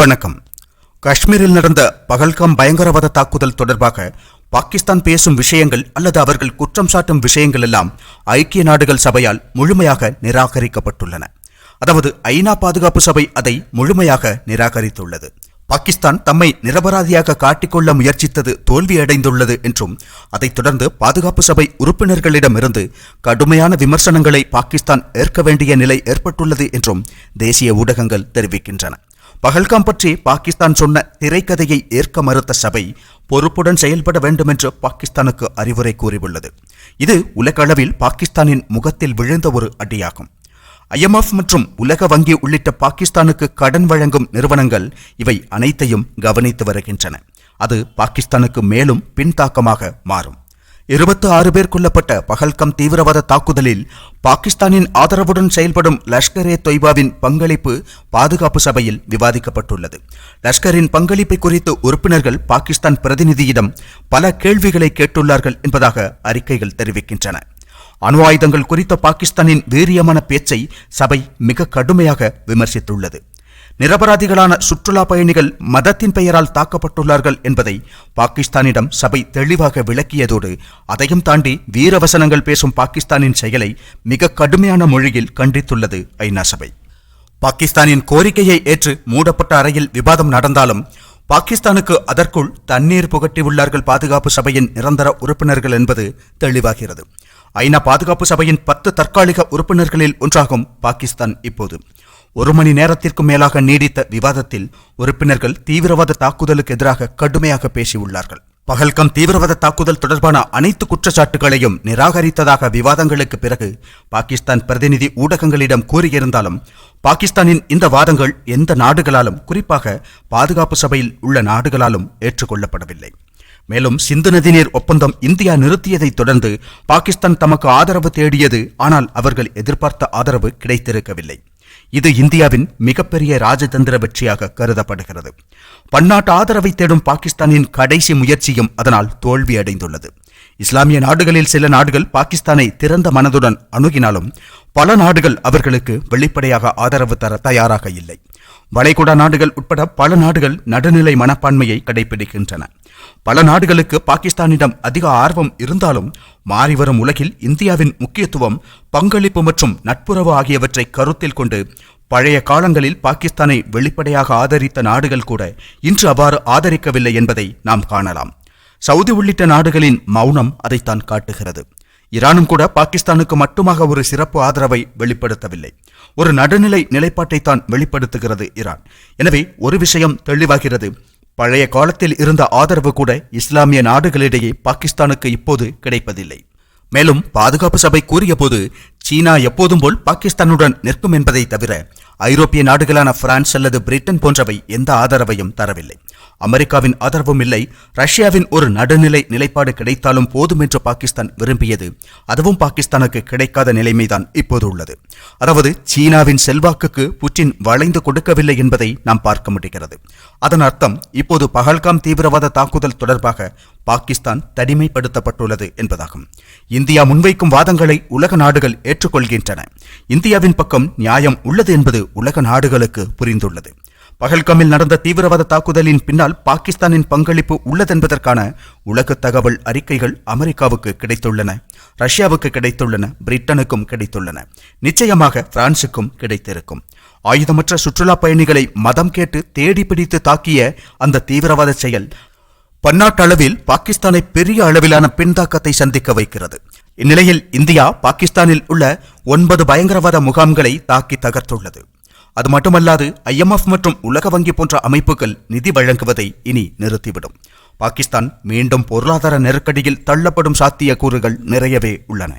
வணக்கம். காஷ்மீரில் நடந்த பகல்காம் பயங்கரவாத தாக்குதல் தொடர்பாக பாகிஸ்தான் பேசும் விஷயங்கள் அல்லது அவர்கள் குற்றம் சாட்டும் விஷயங்கள் எல்லாம் ஐக்கிய நாடுகள் சபையால் முழுமையாக நிராகரிக்கப்பட்டுள்ளன. அதாவது ஐநா பாதுகாப்பு சபை அதை முழுமையாக நிராகரித்துள்ளது. பாகிஸ்தான் தம்மை நிரபராதியாக காட்டிக்கொள்ள முயற்சித்தது தோல்வியடைந்துள்ளது என்றும் அதைத் தொடர்ந்து பாதுகாப்பு சபை உறுப்பினர்களிடமிருந்து கடுமையான விமர்சனங்களை பாகிஸ்தான் ஏற்க வேண்டிய நிலை ஏற்பட்டுள்ளது என்றும் தேசிய ஊடகங்கள் தெரிவிக்கின்றன. பகல்காம் பற்றி பாகிஸ்தான் சொன்ன திரைக்கதையை ஏற்க மறுத்த சபை பொறுப்புடன் செயல்பட வேண்டும் என்று பாகிஸ்தானுக்கு அறிவுரை கூறியுள்ளது. இது உலக அளவில் பாகிஸ்தானின் முகத்தில் விழுந்த ஒரு அடியாகும். ஐஎம்எஃப் மற்றும் உலக வங்கி உள்ளிட்ட பாகிஸ்தானுக்கு கடன் வழங்கும் நிறுவனங்கள் இவை அனைத்தையும் கவனித்து வருகின்றன. அது பாகிஸ்தானுக்கு மேலும் பின்தாக்கமாக மாறும். இருபத்தி ஆறு பேர் கொல்லப்பட்ட பகல்கம் தீவிரவாத தாக்குதலில் பாகிஸ்தானின் ஆதரவுடன் செயல்படும் லஷ்கர் ஏ தொய்பாவின் பங்களிப்பு பாதுகாப்பு சபையில் விவாதிக்கப்பட்டுள்ளது. லஷ்கரின் பங்களிப்பை குறித்து உறுப்பினர்கள் பாகிஸ்தான் பிரதிநிதியிடம் பல கேள்விகளை கேட்டுள்ளார்கள் என்பதாக அறிக்கைகள் தெரிவிக்கின்றன. அணு ஆயுதங்கள் குறித்த பாகிஸ்தானின் வீரியமான பேச்சை சபை மிக கடுமையாக விமர்சித்துள்ளது. நிரபராதிகளான சுற்றுலா பயணிகள் மதத்தின் பெயரால் தாக்கப்பட்டுள்ளார்கள் என்பதை பாகிஸ்தானிடம் சபை தெளிவாக விளக்கியதோடு அதையும் தாண்டி வீரவசனங்கள் பேசும் பாகிஸ்தானின் செயலை மிக கடுமையான மொழியில் கண்டித்துள்ளது ஐநா சபை. பாகிஸ்தானின் கோரிக்கையை ஏற்று மூடப்பட்ட அறையில் விவாதம் நடந்தாலும் பாகிஸ்தானுக்கு அதற்குள் தண்ணீர் புகட்டியுள்ளார்கள் பாதுகாப்பு சபையின் நிரந்தர உறுப்பினர்கள் என்பது தெளிவாகிறது. ஐநா பாதுகாப்பு சபையின் பத்து தற்காலிக உறுப்பினர்களில் ஒன்றாகும் பாகிஸ்தான் இப்போது. ஒரு மணி நேரத்திற்கும் மேலாக நீடித்த விவாதத்தில் உறுப்பினர்கள் தீவிரவாத தாக்குதலுக்கு எதிராக கடுமையாக பேசியுள்ளார்கள். பகல்கம் தீவிரவாத தாக்குதல் தொடர்பான அனைத்து குற்றச்சாட்டுகளையும் நிராகரித்ததாக விவாதங்களுக்கு பிறகு பாகிஸ்தான் பிரதிநிதி ஊடகங்களிடம் கூறியிருந்தாலும் பாகிஸ்தானின் இந்த வாதங்கள் எந்த நாடுகளாலும் குறிப்பாக பாதுகாப்பு சபையில் உள்ள நாடுகளாலும் ஏற்றுக்கொள்ளப்படவில்லை. மேலும் சிந்து நதிநீர் ஒப்பந்தம் இந்தியா நிறுத்தியதைத் தொடர்ந்து பாகிஸ்தான் தமக்கு ஆதரவு தேடியது ஆனால் அவர்கள் எதிர்பார்த்த ஆதரவு கிடைத்திருக்கவில்லை. இது இந்தியாவின் மிகப்பெரிய ராஜதந்திர வெற்றியாக கருதப்படுகிறது. பன்னாட்டு ஆதரவை தேடும் பாகிஸ்தானின் கடைசி முயற்சியும் அதனால் தோல்வியடைந்துள்ளது. இஸ்லாமிய நாடுகளில் சில நாடுகள் பாகிஸ்தானை திறந்த மனதுடன் அணுகினாலும் பல நாடுகள் அவர்களுக்கு வெளிப்படையாக ஆதரவு தர தயாராக இல்லை. வளைகுடா நாடுகள் உட்பட பல நாடுகள் நடுநிலை மனப்பான்மையை கடைபிடிக்கின்றன பல நாடுகளுக்கு பாகிஸ்தானிடம் அதிக ஆர்வம் இருந்தாலும் மாறிவரும் உலகில் இந்தியாவின் முக்கியத்துவம் பங்களிப்பு மற்றும் நட்புறவு ஆகியவற்றை கருத்தில் கொண்டு பழைய காலங்களில் பாகிஸ்தானை வெளிப்படையாக ஆதரித்த நாடுகள் கூட இன்று அவ்வாறு ஆதரிக்கவில்லை என்பதை நாம் காணலாம். சவுதி உள்ளிட்ட நாடுகளின் மௌனம் அதைத்தான் காட்டுகிறது. ஈரானும் கூட பாகிஸ்தானுக்கு மட்டுமாக ஒரு சிறப்பு ஆதரவை வெளிப்படுத்தவில்லை. ஒரு நடுநிலை நிலைப்பாட்டை தான் வெளிப்படுத்துகிறது ஈரான். எனவே ஒரு விஷயம் தெளிவாகிறது. பழைய காலத்தில் இருந்த ஆதரவு கூட இஸ்லாமிய நாடுகளிடையே பாகிஸ்தானுக்கு இப்போது கிடைப்பதில்லை. மேலும் பாதுகாப்பு சபை கூறியபோது சீனா எப்போதும் போல் பாகிஸ்தானுடன் நிற்கும் என்பதை தவிர ஐரோப்பிய நாடுகளான பிரான்ஸ் அல்லது பிரிட்டன் போன்றவை எந்த ஆதரவையும் தரவில்லை. அமெரிக்காவின் ஆதரவும் இல்லை. ரஷ்யாவின் ஒரு நடுநிலை நிலைப்பாடு கிடைத்தாலும் போதும் என்று பாகிஸ்தான் விரும்பியது அதுவும் பாகிஸ்தானுக்கு கிடைக்காத நிலைமைதான் இப்போது உள்ளது. அதாவது சீனாவின் செல்வாக்குக்கு புட்டின் வளைந்து கொடுக்கவில்லை என்பதை நாம் பார்க்க முடிகிறது. அதன் அர்த்தம் இப்போது பகல்காம் தீவிரவாத தாக்குதல் தொடர்பாக பாகிஸ்தான் தனிமைப்படுத்தப்பட்டுள்ளது என்பதாகும். இந்தியா முன்வைக்கும் வாதங்களை உலக நாடுகள் ஏற்றுக்கொள்கின்றன. இந்தியாவின் பக்கம் நியாயம் உள்ளது என்பது உலக நாடுகளுக்கு புரிந்துள்ளது. பகல்கமில் நடந்த தீவிரவாத தாக்குதலின் பின்னால் பாகிஸ்தானின் பங்களிப்பு உள்ளதென்பதற்கான உலக தகவல் அறிக்கைகள் அமெரிக்காவுக்கு கிடைத்துள்ளன ரஷ்யாவுக்கு கிடைத்துள்ளன பிரிட்டனுக்கும் கிடைத்துள்ளன. நிச்சயமாக பிரான்சுக்கும் கிடைத்திருக்கும். ஆயுதமற்ற சுற்றுலா பயணிகளை மதம் கேட்டு தேடி பிடித்து தாக்கிய அந்த தீவிரவாத செயல் பன்னாட்டளவில் பாகிஸ்தானை பெரிய அளவிலான பின்தாக்கத்தை சந்திக்க வைக்கிறது. இந்நிலையில் இந்தியா பாகிஸ்தானில் உள்ள ஒன்பது பயங்கரவாத முகாம்களை தாக்கி தகர்த்துள்ளது. அது மட்டுமல்லாது ஐஎம்எஃப் மற்றும் உலக வங்கி போன்ற அமைப்புகள் நிதி வழங்குவதை இனி நிறுத்திவிடும். பாகிஸ்தான் மீண்டும் பொருளாதார நெருக்கடியில் தள்ளப்படும் சாத்திய கூறுகள் நிறையவே உள்ளன.